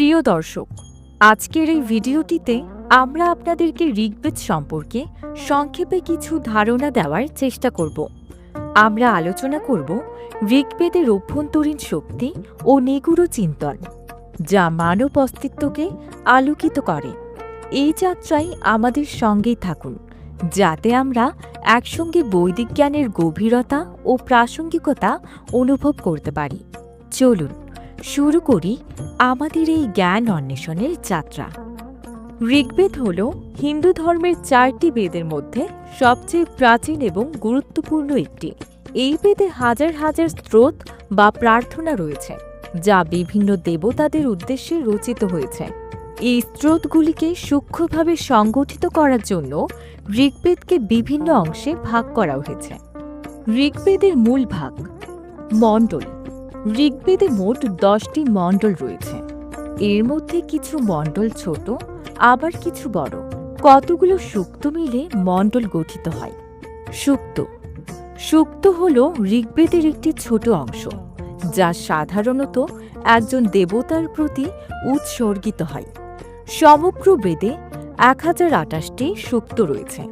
প্রিয় দর্শক, আজকের এই ভিডিওটিতে আমরা আপনাদেরকে ঋগ্বেদ সম্পর্কে সংক্ষেপে কিছু ধারণা দেওয়ার চেষ্টা করব। আমরা আলোচনা করব ঋগ্বেদের অভ্যন্তরীণ শক্তি ও নিগুড় চিন্তন, যা মানব অস্তিত্বকে আলোকিত করে। এই যাত্রায় আমাদের সঙ্গেই থাকুন, যাতে আমরা একসঙ্গে বৈদিক জ্ঞানের গভীরতা ও প্রাসঙ্গিকতা অনুভব করতে পারি। চলুন শুরু করি আমাদের এই জ্ঞান অন্বেষণের যাত্রা। ঋগ্বেদ হল হিন্দু ধর্মের চারটি বেদের মধ্যে সবচেয়ে প্রাচীন এবং গুরুত্বপূর্ণ একটি। এই বেদে হাজার হাজার স্রোত বা প্রার্থনা রয়েছে, যা বিভিন্ন দেবতাদের উদ্দেশ্যে রচিত হয়েছে। এই স্রোতগুলিকে সূক্ষ্মভাবে সংগঠিত করার জন্য ঋগ্বেদকে বিভিন্ন অংশে ভাগ করা হয়েছে। ঋগ্বেদের মূল ভাগ মণ্ডল। ঋগ্বেদে মোট দশটি মণ্ডল রয়েছে। এর মধ্যে কিছু মণ্ডল ছোট, আবার কিছু বড়। কতগুলো সুক্ত মিলে মণ্ডল গঠিত হয়? সুক্ত। সুক্ত হল ঋগ্বেদের একটি ছোট অংশ, যা সাধারণত একজন দেবতার প্রতি উৎসর্গিত হয়। সমগ্র বেদে এক হাজার আটাশটি সুক্ত রয়েছে।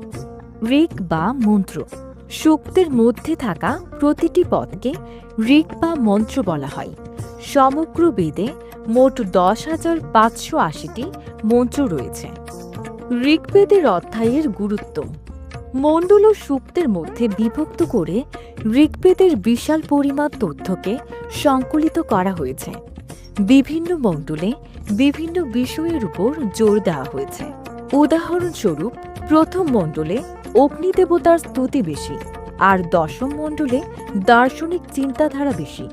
ঋক বা মন্ত্র। সুক্তের মধ্যে থাকা প্রতিটি পদকে ঋক বা মন্ত্র বলা হয়। সমগ্র বেদে মোট দশ হাজার পাঁচশো আশিটি মন্ত্র রয়েছে। ঋগ্বেদের অধ্যায়ের গুরুত্ব। মণ্ডল ও সূক্তের মধ্যে বিভক্ত করে ঋগ্বেদের বিশাল পরিমাণ তথ্যকে সংকলিত করা হয়েছে। বিভিন্ন মণ্ডলে বিভিন্ন বিষয়ের উপর জোর দেওয়া হয়েছে। উদাহরণস্বরূপ প্রথম মণ্ডলে অগ্নিদেবতার স্তুতি বেশি, আর দশম মণ্ডলে দার্শনিক চিন্তাধারা বেশি।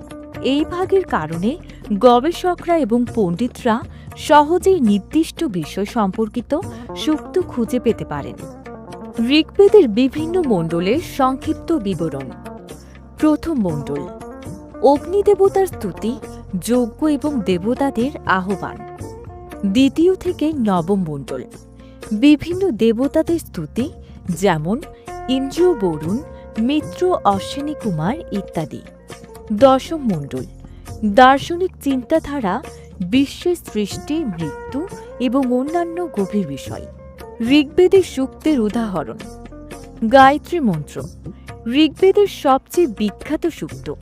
এই ভাগের কারণে গবেষকরা এবং পণ্ডিতরা সহজেই নির্দিষ্ট বিষয় সম্পর্কিত সুক্ত খুঁজে পেতে পারেন। ঋগ্বেদের বিভিন্ন মণ্ডলের সংক্ষিপ্ত বিবরণ। প্রথম মণ্ডল অগ্নিদেবতার স্তুতি, যজ্ঞ এবং দেবতাদের আহ্বান। দ্বিতীয় থেকে নবম মণ্ডল বিভিন্ন দেবতাদের স্তুতি, যেমন ইন্দ্র বরুণ, মিত্র অশ্বিনী কুমার ইত্যাদি। দশম মণ্ডল, দার্শনিক চিন্তাধারা, বিশ্বের সৃষ্টি, মৃত্যু এবং অন্যান্য গভীর বিষয়। ঋগ্বেদের সূক্তের উদাহরণ। গায়ত্রী মন্ত্র, ঋগ্বেদের সবচেয়ে বিখ্যাত সূক্ত।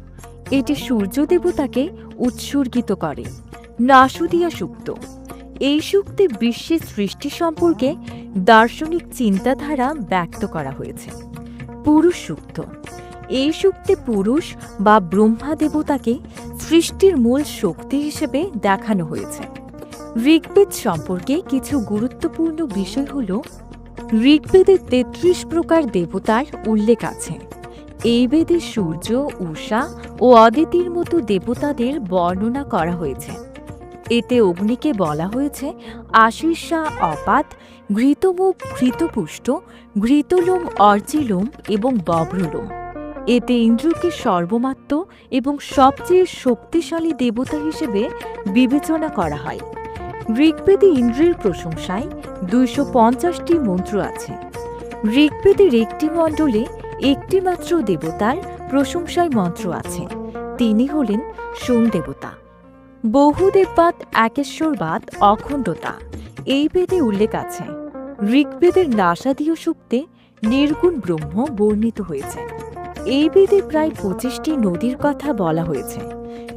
এটি সূর্য দেবতাকে উৎসর্গিত করে, নাসুদিয়া সূক্ত। এই সূক্তে বিশ্বের সৃষ্টি সম্পর্কে দার্শনিক চিন্তাধারা ব্যক্ত করা হয়েছে। পুরুষ সূক্ত। এই সূক্তে পুরুষ বা ব্রহ্মা দেবতাকে সৃষ্টির মূল শক্তি হিসেবে দেখানো হয়েছে। ঋগ্বেদ সম্পর্কে কিছু গুরুত্বপূর্ণ বিষয় হল, ঋগ্বেদে তেত্রিশ প্রকার দেবতার উল্লেখ আছে। এই বেদে সূর্য উষা ও অদিতির মতো দেবতাদের বর্ণনা করা হয়েছে। এতে অগ্নিকে বলা হয়েছে আশীর্ষা অপাত ঘৃতমুখ ঘৃতপুষ্ট, ঘৃতলোম অর্চিলোম এবং বব্রলোম। এতে ইন্দ্রকে সর্বমাত্ম এবং সবচেয়ে শক্তিশালী দেবতা হিসেবে বিবেচনা করা হয়। ঋগ্বেদে ইন্দ্রের প্রশংসায় দুইশো পঞ্চাশটি মন্ত্র আছে। ঋগ্বেদের একটি মণ্ডলে একটি মাত্র দেবতার প্রশংসায় মন্ত্র আছে। তিনি হলেন সোম দেবতা। বহুদেববাদ, একেশ্বরবাদ, অখণ্ডতা। এই বেদে উল্লেখ আছে, ঋগ্বেদের নাসাদীয় সূক্তে নির্গুণ ব্রহ্ম বর্ণিত হয়েছে। এই বেদে প্রায় পঁচিশটি নদীর কথা বলা হয়েছে,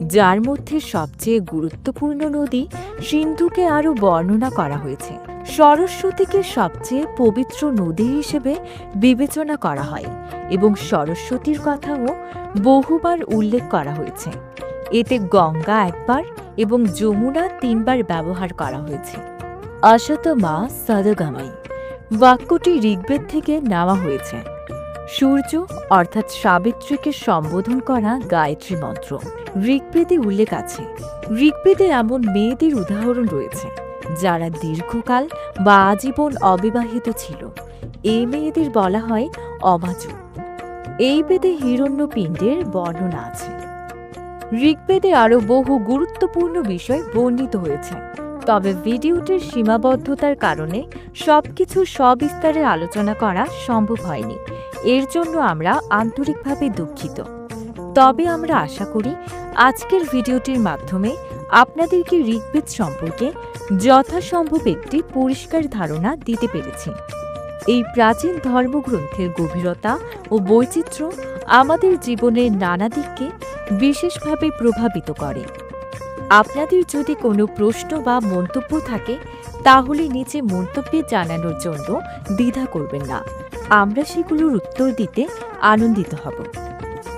যার মধ্যে সবচেয়ে গুরুত্বপূর্ণ নদী সিন্ধুকে আরও বর্ণনা করা হয়েছে। সরস্বতীকে সবচেয়ে পবিত্র নদী হিসেবে বিবেচনা করা হয় এবং সরস্বতীর কথাও বহুবার উল্লেখ করা হয়েছে। এতে গঙ্গা একবার এবং যমুনা তিনবার ব্যবহার করা হয়েছে। অসত মা সদগামাই বাক্যটি ঋগ্বেদ থেকে নেওয়া হয়েছে। সূর্য, অর্থাৎ সাবিত্রীকে সম্বোধন করা গায়ত্রী মন্ত্র। ঋগ্বেদে উল্লেখ আছে, ঋগ্বেদে এমন মেয়েদের উদাহরণ রয়েছে, যারা দীর্ঘকাল বা আজীবন অবিবাহিত ছিল। এই মেয়েদের বলা হয় অমাজু এই বেদে হিরণ্য পিণ্ডের বর্ণনা আছে। ঋগ্বেদে আরও বহু গুরুত্বপূর্ণ বিষয় বর্ণিত হয়েছে। তবে ভিডিওটির সীমাবদ্ধতার কারণে সবকিছু সবিস্তারে আলোচনা করা সম্ভব হয়নি। এর জন্য আমরা আন্তরিকভাবে দুঃখিত। তবে আমরা আশা করি আজকের ভিডিওটির মাধ্যমে আপনাদেরকে ঋগ্বেদ সম্পর্কে যথাসম্ভব একটি পরিষ্কার ধারণা দিতে পেরেছি। এই প্রাচীন ধর্মগ্রন্থের গভীরতা ও বৈচিত্র্য আমাদের জীবনের নানা দিককে বিশেষভাবে প্রভাবিত করে। আপনাদের যদি কোনো প্রশ্ন বা মন্তব্য থাকে, তাহলে নিচে মন্তব্যে জানানোর জন্য দ্বিধা করবেন না। আমরা সেগুলোর উত্তর দিতে আনন্দিত হব।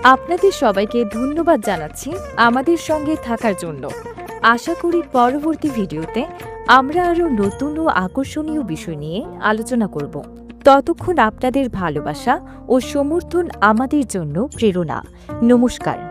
আপনাদের সবাইকে ধন্যবাদ জানাচ্ছি আমাদের সঙ্গে থাকার জন্য। আশা করি পরবর্তী ভিডিওতে আমরা আরও নতুন ও আকর্ষণীয় বিষয় নিয়ে আলোচনা করব। ততক্ষণ আপনাদের ভালোবাসা ও সমর্থন আমাদের জন্য প্রেরণা। নমস্কার।